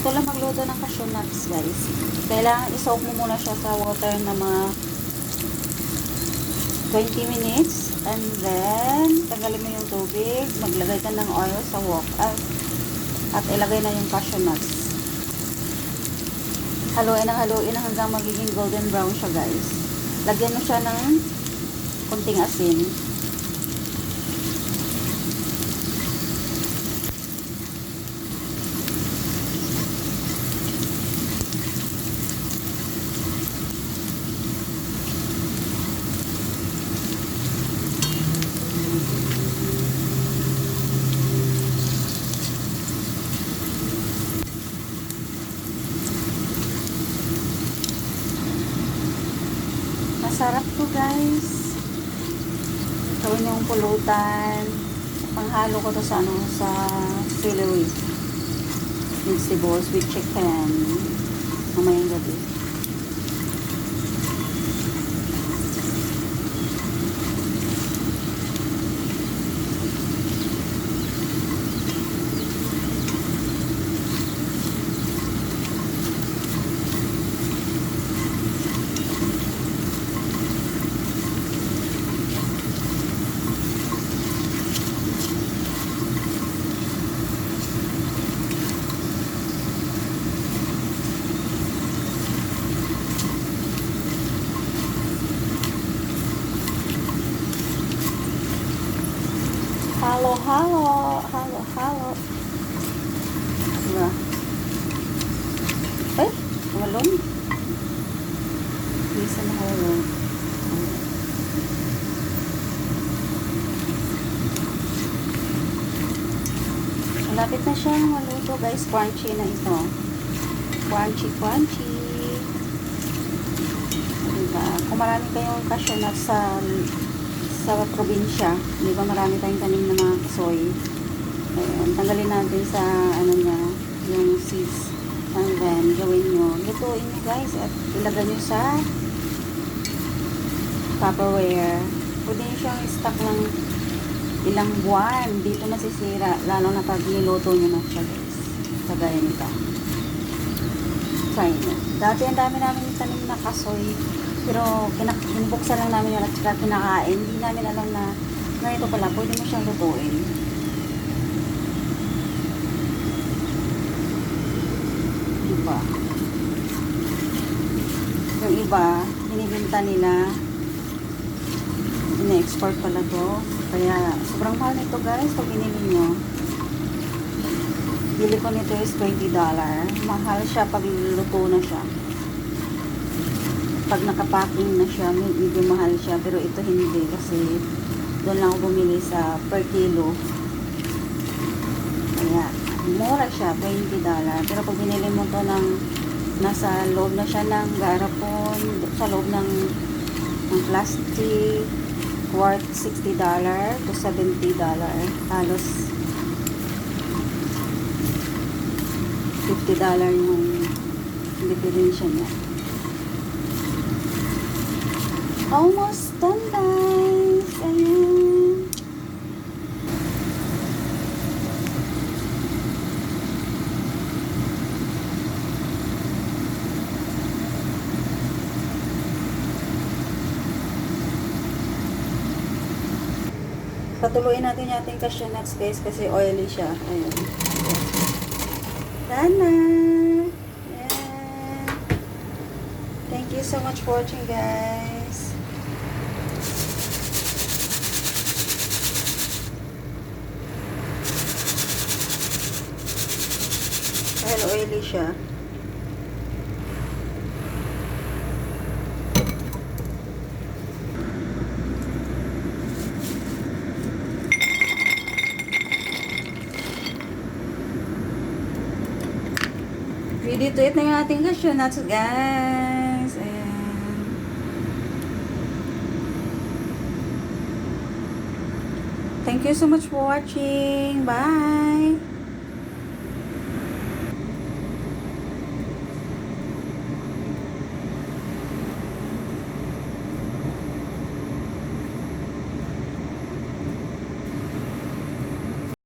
ito ng cashew nuts, guys. Kailangan isoak mo muna siya sa water na mga 20 minutes. And then, tanggalin mo yung tubig. Maglagay ka ng oil sa wok. At, at ilagay na yung cashew nuts. Haluin ang haluin hanggang magiging golden brown siya, guys. Lagyan mo siya ng kunting asin. Masarap to guys. Gawin yung pulutan. Panghalo ko to sa ano, sa celery. Vegetables with chicken. Mamayang gabi. Halo, halo. Halo, halo. Diba? Eh, walon. Bisa na halo. Malapit na siyang maluto guys. Crunchy na ito. Crunchy, crunchy. Diba? Kung marami kayong cashew nuts sa sa probinsya, di ba marami tayong tanim na mga soy. Ayan, tanggalin natin sa ano niya, yung seeds. And then, gawin nyo. Lutuin nyo guys at ilagay nyo sa Tupperware. Pwede nyo siyang stock ng ilang buwan. Dito masisira. Lalo na pag niluto nyo na siya guys. Kagaya nito. Try nyo. Dati ang dami namin tanim na kasoy. Pero kinak hinubuksan lang namin yun at saka kinakain. Hindi namin alam na ganito pala. Pwede mo siyang lutuin. Diba? Yung iba, hinibinta nila. Ina-export pala to. Kaya, sobrang mahal nito guys. Pag binili nyo. Bili ko nito is $20. Mahal siya pag luto na siya pag nakapacking na siya, med- medyo mahal siya. Pero ito hindi kasi doon lang ako bumili sa per kilo. Kaya, mura siya, $20. Pero pag binili mo to ng nasa loob na siya ng garapon, sa loob ng, ng plastic, worth $60 to $70. Halos $50 yung diferensya niya. Almost done, guys. Ayan. Patuloyin natin yung ating cashew nuts, guys, kasi oily siya. Ayan. Done na. Thank you so much for watching, guys. Dahil oily siya. Ready to eat na yung ating cashew nuts, guys. Ayan. Thank you so much for watching. Bye!